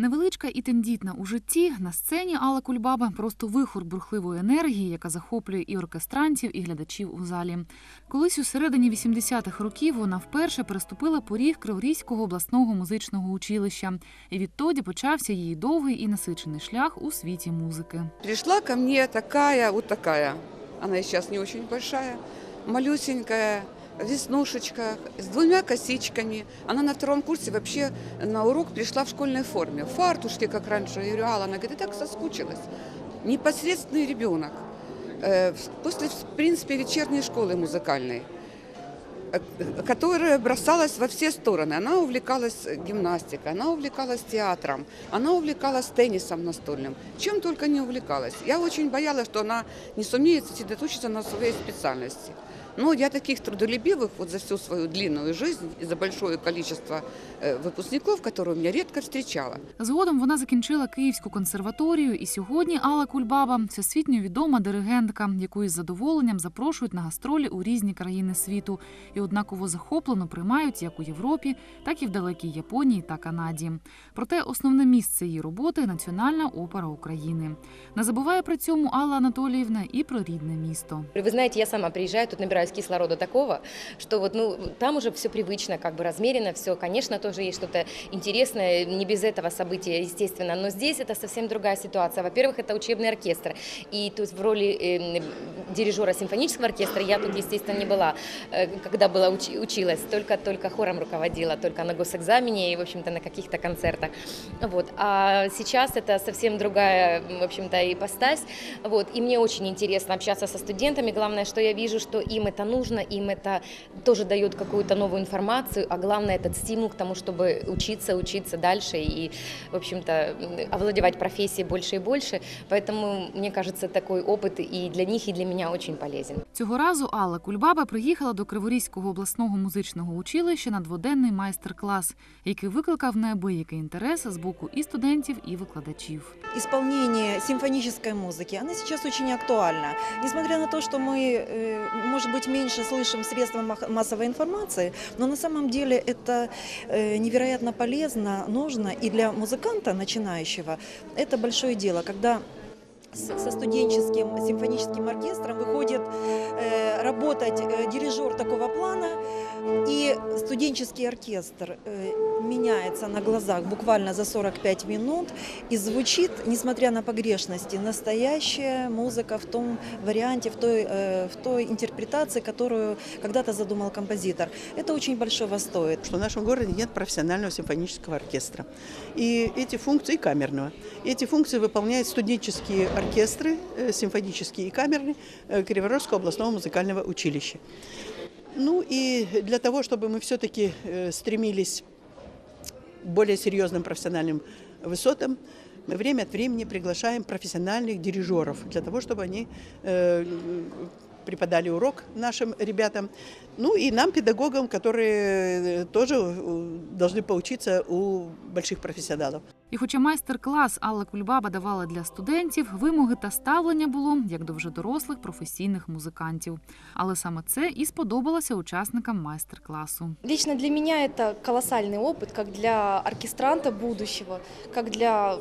Невеличка і тендітна у житті на сцені Алла Кульбаба просто вихор бурхливої енергії, яка захоплює і оркестрантів, і глядачів у залі. Колись у середині 80-х років вона вперше переступила поріг Криворізького обласного музичного училища, і відтоді почався її довгий і насичений шлях у світі музики. Пришла ко мне такая, вот такая, она и сейчас не очень большая, малюсенькая, в веснушечках, с двумя косичками. Она на втором курсе вообще на урок пришла в школьной форме, в как раньше. Я говорю, она говорит, я так соскучилась. Непосредственный ребенок. Э, После, в принципе, вечерней школы музыкальной э, которая бросалась во все стороны. Она увлекалась гимнастикой, она увлекалась театром, она увлекалась теннисом настольным. Чем только не увлекалась. Я очень боялась, что она не сумеет сосредоточиться на своей специальности. Но я таких трудолюбивых вот за всю свою длинную жизнь и за большое количество э, выпускников, которые у меня редко встречала. Згодом вона закінчила Київську консерваторію, і сьогодні Алла Кульбаба всесвітньо відома диригентка, яку із задоволенням запрошують на гастролі у різні країни світу, і однаково захоплено приймають як у Європі, так і в далекій Японії та Канаді. Проте основне місце її роботи Національна опера України. Не забуває при цьому Алла Анатоліївна і про рідне місто. Вы знаете, я сама приезжаю, тут набираюсь кислорода такого, что вот, ну, там уже все привычно, как бы размеренно, все, конечно, тоже есть что-то интересное, не без этого события, естественно, но здесь это совсем другая ситуация. Во-первых, это учебный оркестр, и тут в роли э, дирижера симфонического оркестра я тут, естественно, не была, э, когда была уч- училась, только, только хором руководила, только на госэкзамене и, в общем-то, на каких-то концертах. Вот. А сейчас это совсем другая, в общем-то, ипостась. Вот. И мне очень интересно общаться со студентами. Главное, что я вижу, что им это нужно, им это тоже дает какую-то новую информацию, а главное, этот стимул к тому, чтобы учиться, учиться дальше и, в общем-то, м, овладевать профессией больше и больше. Поэтому, мне кажется, такой опыт и для них, и для меня очень полезен. Цього разу Алла Кульбаба приїхала до Криворізького обласного музичного училища на дводенний майстер-клас, який викликав неабиякий інтерес з боку і студентів, і викладачів. исполнение симфонической музыки, она сейчас очень актуальна. Несмотря на то, что мы, э, может быть, меньше слышим мах- массовой информации, но на самом деле это э, невероятно полезно, нужно, и для музыканта начинающего это большое дело, когда со студенческим симфоническим оркестром выходит э, работать э, дирижер такого плана, и студенческий оркестр э, меняется на глазах буквально за 45 минут и звучит, несмотря на погрешности, настоящая музыка в том варианте, в той, в той интерпретации, которую когда-то задумал композитор. Это очень большого стоит. что в нашем городе нет профессионального симфонического оркестра. И эти функции, камерного, эти функции выполняют студенческие оркестры, э, симфонические и камерные э, Криворожского областного музыкального училища. Ну и для того, чтобы мы все-таки стремились к более серьезным профессиональным высотам, мы время от времени приглашаем профессиональных дирижеров для того, чтобы они э, преподали урок нашим ребятам, ну и нам, педагогам, которые э, тоже э, должны поучиться у больших профессионалов. І хоча майстер-клас Алла Кульбаба давала для студентів, вимоги та ставлення було як до вже дорослих професійних музикантів. Але саме це і сподобалося учасникам майстер-класу. Лично для меня это колоссальный опыт, как для оркестранта будущего, как для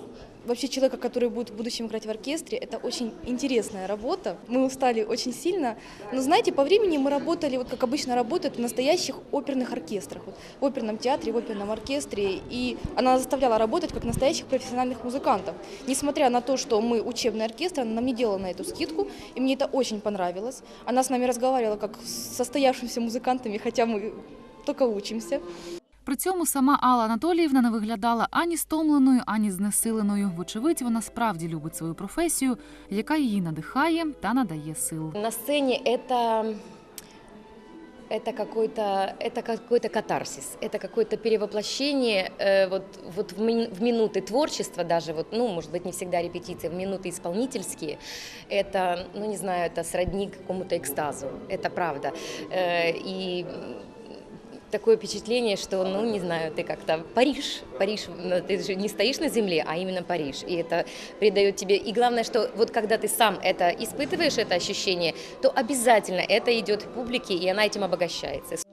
вообще человека, который будет в будущем играть в оркестре. Это очень интересная работа. Мы устали очень сильно. Но знаете, по времени мы работали, вот как обычно работают в настоящих оперных оркестрах. Вот в оперном театре, в оперном оркестре. И она заставляла работать как настоящих профессиональных музыкантов. Несмотря на то, что мы учебный оркестр, она нам не делала на эту скидку. И мне это очень понравилось. Она с нами разговаривала как с состоявшимися музыкантами, хотя мы только учимся. При цьому сама Алла Анатоліївна не виглядала ані стомленою, ані знесиленою. Вочевидь, вона справді любить свою професію, яка її надихає та надає сил. На сцене это это какой-то это какой-то катарсис, это какое-то перевоплощение э, вот вот в, мин- в минуты творчества даже вот ну может быть не всегда репетиции, в минуты исполнительские, это ну не знаю это сродни какому-то экстазу, это правда Э, и такое впечатление, что, ну, не знаю, ты как-то Париж, Париж, ну, ты же не стоишь на земле, а именно Париж, и это придает тебе, и главное, что вот когда ты сам это испытываешь, это ощущение, то обязательно это идет публике, и она этим обогащается.